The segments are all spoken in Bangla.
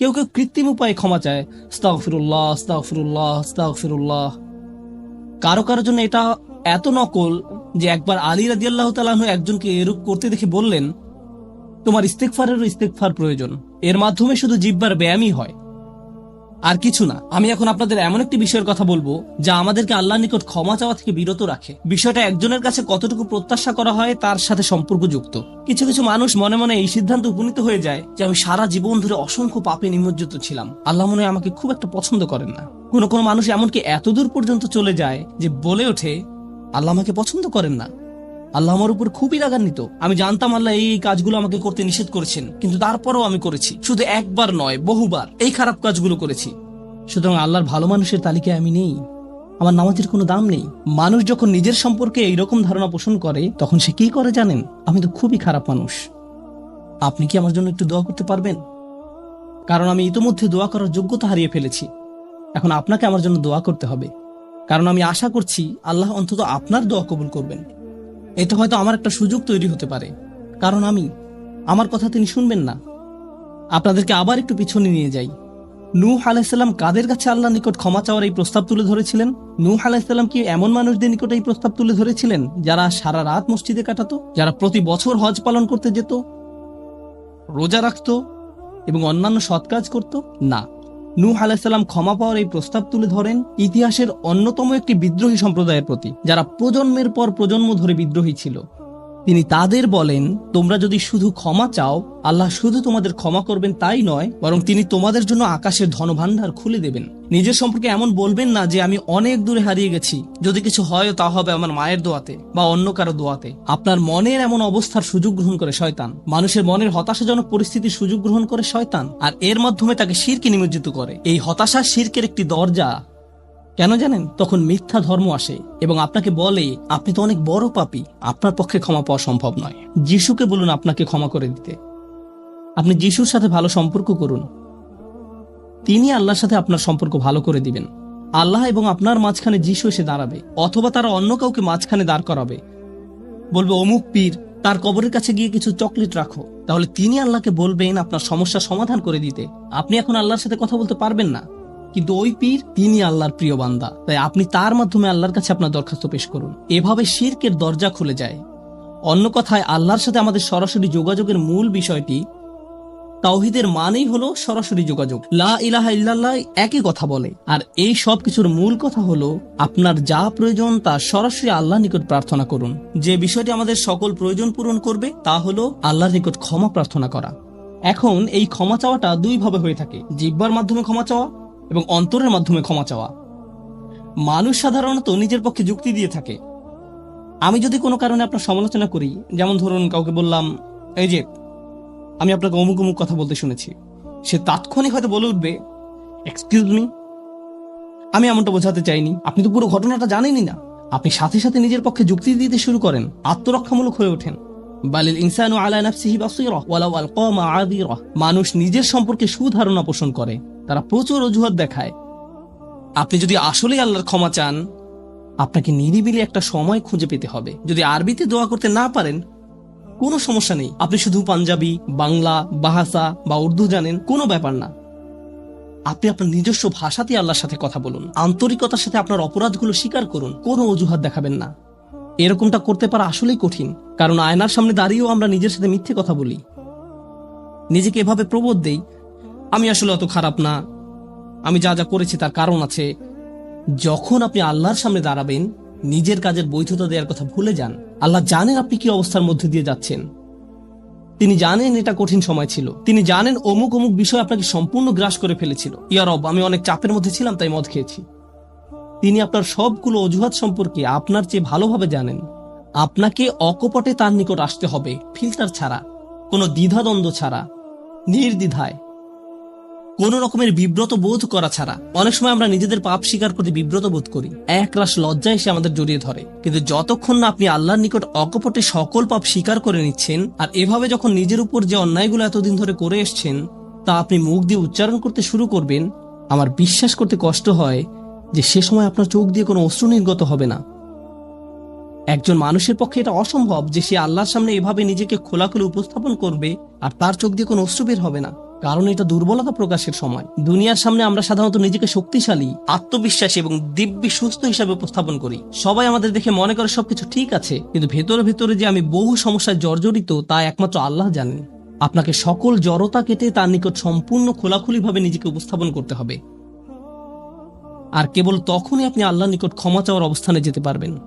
কেউ কেউ কৃত্রিম উপায়ে ক্ষমা চায়। স্তাক ফিরুল্লাহ স্তাক ফিরুল্লাহ স্তাক ফিরুল্লাহ কারও কারও জন্য এটা এত নকল যে একবার আলী রাজি আল্লাহ তালাহ একজনকে এরূপ করতে দেখে বললেন, তোমার ইস্তেকফারেরও ইস্তেকফার প্রয়োজন। এর মাধ্যমে শুধু জিব্বার ব্যায়ামই হয়। আর কিছু না, আমি এখন আপনাদের এমন একটি বিষয়ের কথা বলব যা আমাদেরকে আল্লাহর নিকট ক্ষমা চাওয়া থেকে বিরত রাখে। বিষয়টা একজনের কাছে কতটুকু প্রত্যাশা করা হয় তার সাথে সম্পর্কযুক্ত। কিছু কিছু মানুষ মনে মনে এই সিদ্ধান্ত উপনীত হয়ে যায় যে আমি সারা জীবন ধরে অসংখ্য পাপে নিমজ্জিত ছিলাম। আল্লাহ মনে আমাকে খুব একটা পছন্দ করেন না। কোনো কোনো মানুষ এমনকি এতদূর পর্যন্ত চলে যায় যে বলে ওঠে, আল্লাহ আমাকে পছন্দ করেন না। আল্লাহ আমার উপর খুবই রাগান্বিত। আমি জানতাম আল্লাহ এই কাজগুলো আমাকে করতে নিষেধ করেছেন, কিন্তু তারপরও আমি করেছি। শুধু একবার নয়, বহুবার এই খারাপ কাজগুলো করেছি। সুতরাং আল্লাহর ভালো মানুষের তালিকায় আমি নেই। আমার নামাজের কোনো দাম নেই। মানুষ যখন নিজের সম্পর্কে এইরকম ধারণা পোষণ করে, তখন সে কি করে জানেন? আমি তো খুবই খারাপ মানুষ। আপনি কি আমার জন্য একটু দোয়া করতে পারবেন? কারণ আমি ইতোমধ্যে দোয়া করার যোগ্যতা হারিয়ে ফেলেছি। এখন আপনাকে আমার জন্য দোয়া করতে হবে। কারণ আমি আশা করছি আল্লাহ অন্তত আপনার দোয়া কবুল করবেন। এটা হয়তো আমার একটা সুযোগ তৈরি হতে পারে। কারণ আমি, আমার কথা তিনি শুনবেন না। আপনাদেরকে আবার একটু পিছনে নিয়ে যাই। নূহ আলাইসাল্লাম কাদের কাছে আল্লাহ নিকট ক্ষমা চাওয়ার এই প্রস্তাব তুলে ধরেছিলেন? নূহ আলাইসাল্লাম কি এমন মানুষদের নিকট এই প্রস্তাব তুলে ধরেছিলেন, যারা সারা রাত মসজিদে কাটাতো, যারা প্রতি বছর হজ পালন করতে যেত, রোজা রাখত এবং অন্যান্য সৎ কাজ করত? না। নূহ আলাইসাল্লাম ক্ষমা পাওয়ার এই প্রস্তাব তুলে ধরেন ইতিহাসের অন্যতম একটি বিদ্রোহী সম্প্রদায়ের প্রতি, যারা প্রজন্মের পর প্রজন্ম ধরে বিদ্রোহী ছিল। তিনি তাদের বলেন, তোমরা যদি শুধু ক্ষমা চাও, আল্লাহ শুধু তোমাদের ক্ষমা করবেন তাই নয়, বরং তিনি তোমাদের জন্য আকাশের ধনভাণ্ডার খুলে দেবেন। নিজের সম্পর্কে এমন বলবেন না যে আমি অনেক দূরে হারিয়ে গেছি। যদি কিছু হয়, তা হবে আমার মায়ের দোয়াতে বা অন্য কারও দোয়াতে। আপনার মনের এমন অবস্থার সুযোগ গ্রহণ করে শয়তান। মানুষের মনের হতাশাজনক পরিস্থিতির সুযোগ গ্রহণ করে শয়তান। আর এর মাধ্যমে তাকে শিরকে নিমজ্জিত করে। এই হতাশা শিরকের একটি দরজা। কেন জানেন? তখন মিথ্যা ধর্ম আসে এবং আপনাকে বলে, আপনি তো অনেক বড় পাপী। আপনার পক্ষে ক্ষমা পাওয়া সম্ভব নয়। যিশুকে বলুন আপনাকে ক্ষমা করে দিতে। আপনি যিশুর সাথে ভালো সম্পর্ক করুন। তিনি আল্লাহর সাথে আপনার সম্পর্ক ভালো করে দিবেন। আল্লাহ এবং আপনার মাঝখানে যিশু এসে দাঁড়াবে, অথবা তারা অন্য কাউকে মাঝখানে দাঁড় করাবে। বলবে, অমুক পীর, তার কবরের কাছে গিয়ে কিছু চকলেট রাখো। তাহলে তিনি আল্লাহকে বলবেন আপনার সমস্যা সমাধান করে দিতে। আপনি এখন আল্লাহর সাথে কথা বলতে পারবেন না। কিন্তু ওই পীর, তিনি আল্লাহর প্রিয় বান্দা। তাই আপনি তার মাধ্যমে আল্লাহর কাছে আপনার দরখাস্ত পেশ করুন। এভাবে শিরকের দরজা খুলে যায়। অন্য কথায়, আল্লাহর সাথে আমাদের সরাসরি যোগাযোগের মূল বিষয়টি তাওহিদের মানেই হলো সরাসরি যোগাযোগ। লা ইলাহা ইল্লাল্লাহ একই কথা বলে। আর এই সব কিছুর মূল কথা হলো আপনার যা প্রয়োজন তা সরাসরি আল্লাহর নিকট প্রার্থনা করুন। যে বিষয়টি আমাদের সকল প্রয়োজন পূরণ করবে তা হলো আল্লাহর নিকট ক্ষমা প্রার্থনা করা। এখন এই ক্ষমা চাওয়াটা দুই ভাবে হয়ে থাকে। জিব্বার মাধ্যমে ক্ষমা চাওয়া এবং অন্তরের মাধ্যমে ক্ষমা চাওয়া। মানুষ সাধারণত নিজের পক্ষে যুক্তি দিয়ে থাকে। আমি যদি কোনো কারণে আপনার সমালোচনা করি, যেমন ধরুন কাউকে বললাম, এই যে, আমি আপনাকে অমুক অমুক কথা বলতে শুনেছি। সে তাৎক্ষণিক হয়তো বলে উঠবে এক্সকিউজ মি আমি এমনটা বোঝাতে চাইনি। আপনি তো পুরো ঘটনাটা জানেনই না। আপনি সাথে সাথে নিজের পক্ষে যুক্তি দিতে শুরু করেন, আত্মরক্ষামূলক হয়ে ওঠেন। বালিল ইনসানু আলা মানুষ নিজের সম্পর্কে সুধারণা পোষণ করে। তারা প্রচুর অজুহাত দেখায়। আপনি যদি আসলেই আল্লাহর ক্ষমা চান, আপনাকে নিরিবিলি একটা সময় খুঁজে পেতে হবে। যদি আরবিতে দোয়া করতে না পারেন, কোনো সমস্যা নেই। আপনি শুধু পাঞ্জাবি, বাংলা, বাহাসা বা উর্দু জানেন, কোনো ব্যাপার না। আপনি আপনার নিজস্ব ভাষাতে আল্লাহর সাথে কথা বলুন। আন্তরিকতার সাথে আপনার অপরাধগুলো স্বীকার করুন। কোনো অজুহাত দেখাবেন না। এরকমটা করতে পারা আসলেই কঠিন, কারণ আয়নার সামনে দাঁড়িয়েও আমরা নিজের সাথে মিথ্যে কথা বলি। নিজেকে এভাবে প্রবোধ দেই আমি আসলে অত খারাপ না। আমি যা যা করেছি তার কারণ আছে, যখন আপনি আল্লাহর সামনে দাঁড়াবেন, নিজের কাজের বৈধতা দেওয়ার কথা ভুলে যান, আল্লাহ জানেন আপনি কি অবস্থার মধ্যে দিয়ে যাচ্ছেন। তিনি জানেন এটা কঠিন সময় ছিল। তিনি জানেন অমুক অমুক বিষয় আপনাকে সম্পূর্ণ গ্রাস করে ফেলেছিল। ইয়ারব আমি অনেক চাপের মধ্যে ছিলাম, তাই মদ খেয়েছি। তিনি আপনার সবগুলো অজুহাত সম্পর্কে আপনার চেয়ে ভালোভাবে জানেন। আপনাকে অকপটে তার নিকট আসতে হবে, ফিল্টার ছাড়া, কোনো দ্বিধাদ্বন্দ্ব ছাড়া, নির্দ্বিধায়। কোন রকমের বিব্রত বোধ করা ছাড়া। অনেক সময় আমরা নিজেদের পাপ স্বীকার করতে বিব্রত বোধ করি। এক রাশ লজ্জা এসে আমাদের জড়িয়ে ধরে। কিন্তু যতক্ষণ না আপনি আল্লাহর নিকট অকপটে সকল পাপ স্বীকার করে নিচ্ছেন, আর এভাবে যখন নিজের উপর যে অন্যায়গুলো এতদিন ধরে করে এসছেন, তা আপনি মুখ দিয়ে উচ্চারণ করতে শুরু করবেন, আমার বিশ্বাস করতে কষ্ট হয় যে সে সময় আপনার চোখ দিয়ে কোনো অশ্রু নির্গত হবে না। একজন মানুষের পক্ষে এটা অসম্ভব যে সে আল্লাহর সামনে এভাবে নিজেকে খোলাখুলি উপস্থাপন করবে, আর তার চোখ দিয়ে কোনো অশ্রু বের হবে না। কারণ এটা দুর্বলতা প্রকাশের সময়। দুনিয়ার সামনে আমরা সাধারণত নিজেকে শক্তিশালী, আত্মবিশ্বাসী এবং দিব্যি সুস্থ হিসাবে উপস্থাপন করি। সবাই আমাদের দেখে মনে করে সবকিছু ঠিক আছে, কিন্তু ভেতরে ভেতরে যে আমি বহু সমস্যায় জর্জরিত তা একমাত্র আল্লাহ জানেন। আপনাকে সকল জড়তা কেটে তার নিকট সম্পূর্ণ খোলাখুলিভাবে নিজেকে উপস্থাপন করতে হবে। আর কেবল তখনই আপনি আল্লাহ নিকট ক্ষমা চাওয়ার অবস্থানে যেতে পারবেন।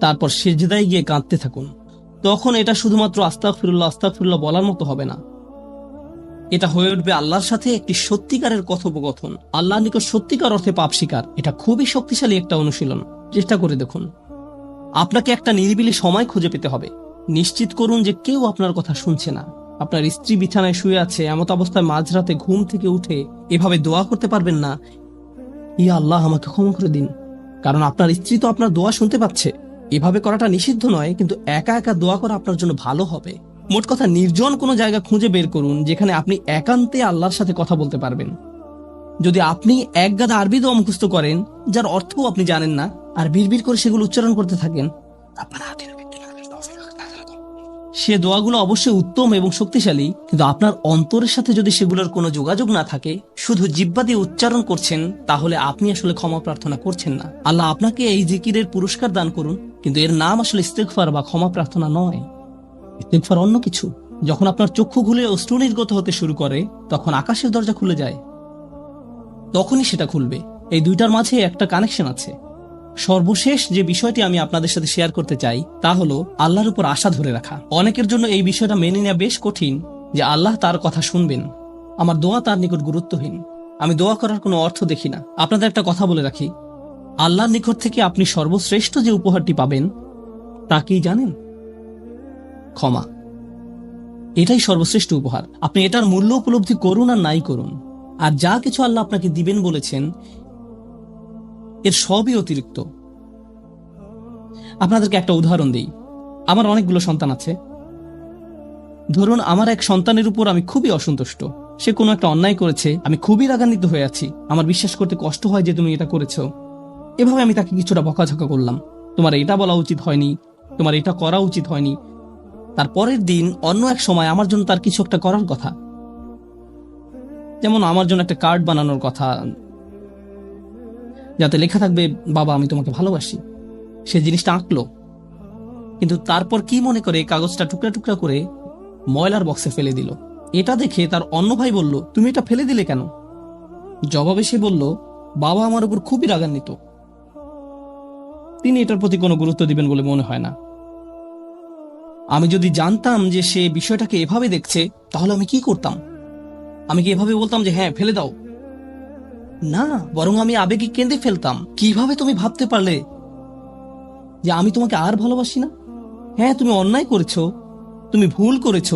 তারপর সেজদায় গিয়ে কাঁদতে থাকুন। তখন এটা শুধুমাত্র আস্তাক ফিরুল্লাহ আস্তাক ফিরুল্লাহ বলার মতো হবে না। এটা হয়ে উঠবে আল্লাহর সাথে একটি সত্যিকারের কথোপকথন। আল্লাহ নিকট সত্যিকার অর্থে পাপ শিকার। এটা খুবই শক্তিশালী একটা অনুশীলন। চেষ্টা করে দেখুন। আপনাকে একটা নিরিবিলি সময় খুঁজে পেতে হবে। নিশ্চিত করুন যে কেউ আপনার কথা শুনছে না। আপনার স্ত্রী বিছানায় শুয়ে আছে, এমত অবস্থায় মাঝরাতে ঘুম থেকে উঠে এভাবে দোয়া করতে পারবেন না। ইয়া আল্লাহ, আমাকে ক্ষমা করে দিন। কারণ আপনার স্ত্রী তো আপনার দোয়া শুনতে পাচ্ছে। এভাবে করাটা নিষিদ্ধ নয়, কিন্তু একা একা দোয়া করা আপনার জন্য ভালো হবে। মোট কথা নির্জন কোনো জায়গা খুঁজে বের করুন যেখানে আপনি একান্তে আল্লাহর সাথে কথা বলতে পারবেন। যদি আপনি এক গাদা আরবি দোয়া মুখস্থ করেন, যার অর্থও আপনি জানেন না, আর বিড়বিড় করে সেগুলো উচ্চারণ করতে থাকেন সে দোয়াগুলো অবশ্যই উত্তম এবং শক্তিশালী, কিন্তু আপনার অন্তরের সাথে যদি সেগুলোর কোনো যোগাযোগ না থাকে, শুধু জিব্বা দিয়ে উচ্চারণ করছেন, তাহলে আপনি আসলে ক্ষমা প্রার্থনা করছেন না। আল্লাহ আপনাকে এই জিকিরের পুরস্কার দান করুন, কিন্তু এর নাম আসলে ইস্তেকফার বা ক্ষমা প্রার্থনা নয়। ইস্তেকফার অন্য কিছু। যখন আপনার চক্ষু খুলে অশ্রু নির্গত হতে শুরু করে, তখন আকাশের দরজা খুলে যায়। তখনই সেটা খুলবে। এই দুইটার মাঝে একটা কানেকশন আছে। সর্বশেষ যে বিষয়টি আমি আপনাদের সাথে শেয়ার করতে চাই, তা হলো আল্লাহর উপর আশা ধরে রাখা। অনেকের জন্য এই বিষয়টা মেনে নেওয়া বেশ কঠিন যে আল্লাহ তার কথা শুনবেন। আমার দোয়া তার নিকট গুরুত্বহীন। আমি দোয়া করার কোনো অর্থ দেখি না। আপনাদের একটা কথা বলে রাখি। আল্লাহর নিকট থেকে আপনি সর্বশ্রেষ্ঠ যে উপহারটি পাবেন, তা কি জানেন? ক্ষমা। এটাই সর্বশ্রেষ্ঠ উপহার। আপনি এটার মূল্য উপলব্ধি করুন আর নাই করুন। আর যা কিছু আল্লাহ আপনাকে দিবেন বলেছেন, এর সবই অতিরিক্ত। আপনাদেরকে একটা উদাহরণ দিই। আমার অনেকগুলো সন্তান আছে। ধরুন, আমার এক সন্তানের উপর আমি খুবই অসন্তুষ্ট। সে কোনো একটা অন্যায় করেছে, আমি খুবই রাগান্বিত হয়ে আছি। আমার বিশ্বাস করতে কষ্ট হয় যে তুমি এটা করেছ। এভাবে আমি তাকে কিছুটা বকাঝকা করলাম। তোমার এটা বলা উচিত হয়নি, তোমার এটা করা উচিত হয়নি। তার পরের দিন অন্য এক সময় আমার জন্য তার কিছু একটা করার কথা। যেমন আমার জন্য একটা কার্ড বানানোর কথা। যাতে লেখা থাকবে, বাবা, আমি তোমাকে ভালোবাসি। সে জিনিসটা আঁকলো। কিন্তু তারপর কি মনে করে কাগজটা টুকরা টুকরা করে ময়লার বক্সে ফেলে দিল। এটা দেখে তার অন্য ভাই বলল, তুমি এটা ফেলে দিলে কেন? জবাবে সে বলল, বাবা আমার উপর খুবই রাগান্বিত। তিনি এটার প্রতি কোনো গুরুত্ব দিবেন বলে মনে হয় না। আমি যদি জানতাম যে সে বিষয়টাকে এভাবে দেখছে, তাহলে আমি কি করতাম? আমি কি এভাবে বলতাম যে হ্যাঁ ফেলে দাও না, বরং আমি আবেগে কেঁদে ফেলতাম। কীভাবে তুমি ভাবতে পারলে যে আমি তোমাকে আর ভালোবাসি না? হ্যাঁ তুমি অন্যায় করেছ, তুমি ভুল করেছ,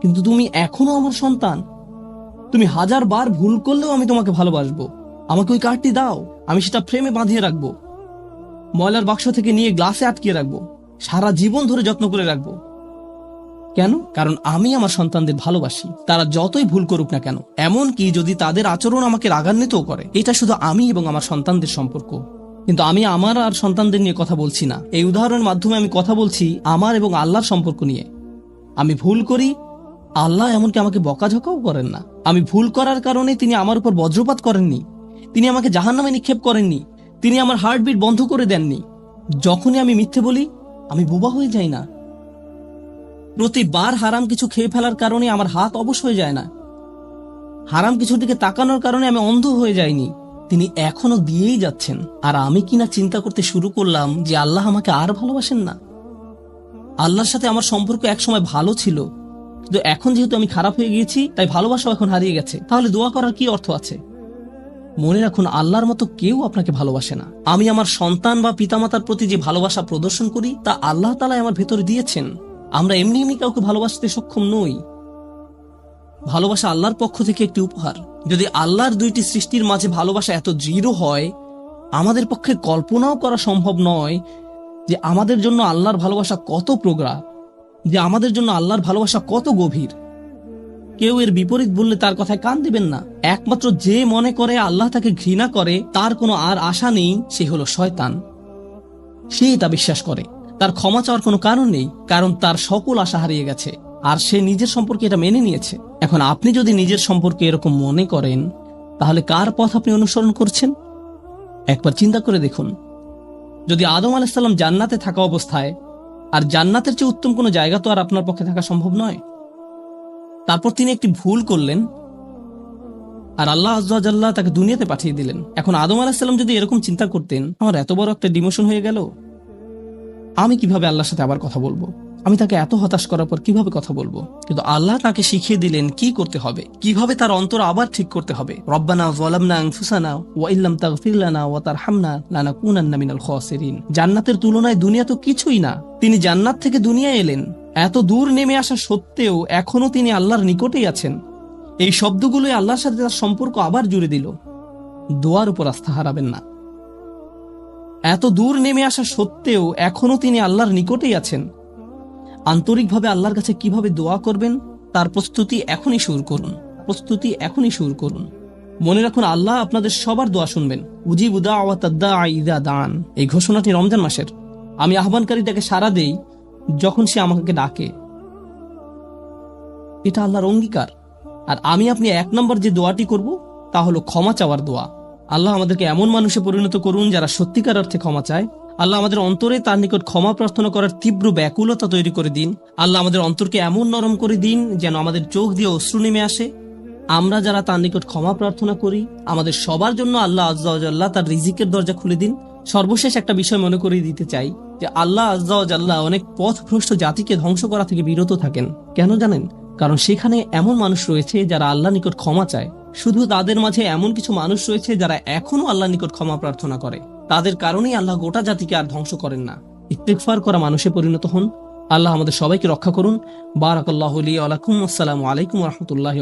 কিন্তু তুমি এখনও আমার সন্তান। তুমি হাজার বার ভুল করলেও আমি তোমাকে ভালোবাসবো। আমাকে ওই কার্ডটি দাও, আমি সেটা ফ্রেমে বাঁধিয়ে রাখব। ময়লার বাক্স থেকে নিয়ে গ্লাসে আটকিয়ে রাখব। সারা জীবন ধরে যত্ন করে রাখব। কেন? কারণ আমি আমার সন্তানদের ভালোবাসি। তারা যতই ভুল করুক না কেন এমন কি যদি তাদের আচরণ আমাকে রাগান্বিতও করে, এটা শুধু আমি এবং আমার সন্তানদের সম্পর্ক। কিন্তু আমি আমার আর সন্তানদের নিয়ে কথা বলছি না। এই উদাহরণের মাধ্যমে আমি কথা বলছি আমার এবং আল্লাহর সম্পর্ক নিয়ে। আমি ভুল করি, আল্লাহ এমনকি আমাকে বকাঝকাও করেন না। আমি ভুল করার কারণে তিনি আমার উপর বজ্রপাত করেননি। তিনি আমাকে জাহান্নামে নিক্ষেপ করেননি। তিনি আমার হার্টবিট বন্ধ করে দেননি। যখনই আমি মিথ্যে বলি আমি বোবা হয়ে যাই না। প্রতিবার হারাম কিছু খেয়ে ফেলার কারণে আমার হাত অবশ হয়ে যায় না। হারাম কিছুর দিকে তাকানোর কারণে আমি অন্ধ হয়ে যাইনি। তিনি এখনও দিয়েই যাচ্ছেন। আর আমি কিনা চিন্তা করতে শুরু করলাম যে আল্লাহ আমাকে আর ভালোবাসেন না। আল্লাহর সাথে আমার সম্পর্ক একসময় ভালো ছিল। কিন্তু এখন যেহেতু আমি খারাপ হয়ে গিয়েছি, তাই ভালোবাসাও এখন হারিয়ে গেছে। তাহলে দোয়া করার কি অর্থ আছে? মনে রাখুন, আল্লাহর মতো কেউ আপনাকে ভালোবাসে না। আমি আমার সন্তান বা পিতামাতার প্রতি যে ভালোবাসা প্রদর্শন করি, তা আল্লাহ তালা আমার ভেতরে দিয়েছেন। আমরা এমনি এমনি কাউকে ভালোবাসতে সক্ষম নই। ভালোবাসা আল্লাহর পক্ষ থেকে একটি উপহার। যদি আল্লাহর দুইটি সৃষ্টির মাঝে ভালোবাসা এত দৃঢ় হয়, আমাদের পক্ষে কল্পনাও করা সম্ভব নয় যে আমাদের জন্য আল্লাহর ভালোবাসা কত প্রগড়া যে আমাদের জন্য আল্লাহর ভালোবাসা কত গভীর। কেউ এর বিপরীত বললে তার কথায় কান দিবেন না। একমাত্র যে মনে করে আল্লাহ তাকে ঘৃণা করে, তার কোনো আর আশা নেই, সে হলো শয়তান। সেই তা বিশ্বাস করে। তার ক্ষমা চাওয়ার কোনো কারণ নেই, কারণ তার সকল আশা হারিয়ে গেছে, আর সে নিজের সম্পর্কে এটা মেনে নিয়েছে। এখন আপনি যদি নিজের সম্পর্কে এরকম মনে করেন, তাহলে কার পথ আপনি অনুসরণ করছেন? একবার চিন্তা করে দেখুন। যদি আদম আলাহিসাল্লাম জান্নাতে থাকা অবস্থায়, আর জান্নাতের চেয়ে উত্তম কোনো জায়গা তো আর আপনার পক্ষে থাকা সম্ভব নয়? তারপর তিনি একটি ভুল করলেন আর আল্লাহ আজ্লাহ তাকে দুনিয়াতে পাঠিয়ে দিলেন। এখন আদম আলাহিসাল্লাম যদি এরকম চিন্তা করতেন, আমার এত বড় একটা ডিমোশন হয়ে গেল, আমি কীভাবে আল্লাহর সাথে আবার কথা বলব? আমি তাকে এত হতাশ করার পর কীভাবে কথা বলব? কিন্তু আল্লাহ তাকে শিখিয়ে দিলেন কি করতে হবে। কীভাবে তার অন্তর আবার ঠিক করতে হবে। জান্নাতের তুলনায় দুনিয়া তো কিছুই না। তিনি জান্নাত থেকে দুনিয়ায় এলেন। এত দূর নেমে আসা সত্ত্বেও এখনও তিনি আল্লাহর নিকটেই আছেন। এই শব্দগুলোই আল্লাহর সাথে তার সম্পর্ক আবার জুড়ে দিল। দোয়ার উপর আস্থা হারাবেন না। এত দূর নেমে আসা সত্ত্বেও এখনও তিনি আল্লাহর নিকটেই আছেন। আন্তরিকভাবে আল্লাহর কাছে কীভাবে দোয়া করবেন, তার প্রস্তুতি এখনই শুরু করুন। প্রস্তুতি এখনই শুরু করুন। মনে রাখুন, আল্লাহ আপনাদের সবার দোয়া শুনবেন। উজিব উদা আওয়াতাদ্দা দান এই ঘোষণাটি রমজান মাসের। আমি আহ্বানকারীটাকে সারা দেই যখন সে আমাকে ডাকে। এটা আল্লাহর অঙ্গীকার। আর আমি আপনি এক নম্বর যে দোয়াটি করব, তা হলো ক্ষমা চাওয়ার দোয়া। আল্লাহ আমাদেরকে এমন মানুষে পরিণত করুন যারা সত্যিকার অর্থে ক্ষমা চায়। আল্লাহ আমাদের অন্তরে তার নিকট ক্ষমা প্রার্থনা করার তীব্র ব্যাকুলতা তৈরি করে দিন। আল্লাহ আমাদের অন্তরকে এমন নরম করে দিন যেন আমাদের চোখ দিয়ে অশ্রু নেমে আসে। আমরা যারা তার নিকট ক্ষমা প্রার্থনা করি, আমাদের সবার জন্য আল্লাহ আজ্লাহ তার রিজিকের দরজা খুলে দিন। সর্বশেষ একটা বিষয় মনে করিয়ে দিতে চাই যে আল্লাহ আজ্লাহ অনেক পথভ্রষ্ট জাতিকে ধ্বংস করা থেকে বিরত থাকেন। কেন জানেন? কারণ সেখানে এমন মানুষ রয়েছে যারা আল্লাহ নিকট ক্ষমা চায়। শুধু তাদের মাঝে এমন কিছু মানুষ রয়েছে যারা এখনও আল্লাহ নিকট ক্ষমা প্রার্থনা করে। তাদের কারণেই আল্লাহ গোটা জাতিকে আর ধ্বংস করেন না। ইত্তেকফার করা মানুষে পরিণত হন। আল্লাহ আমাদের সবাইকে রক্ষা করুন। বারাকাল্লাহ আলাইকুম আসসালাম আলাইকুম রহমতুল্লাহ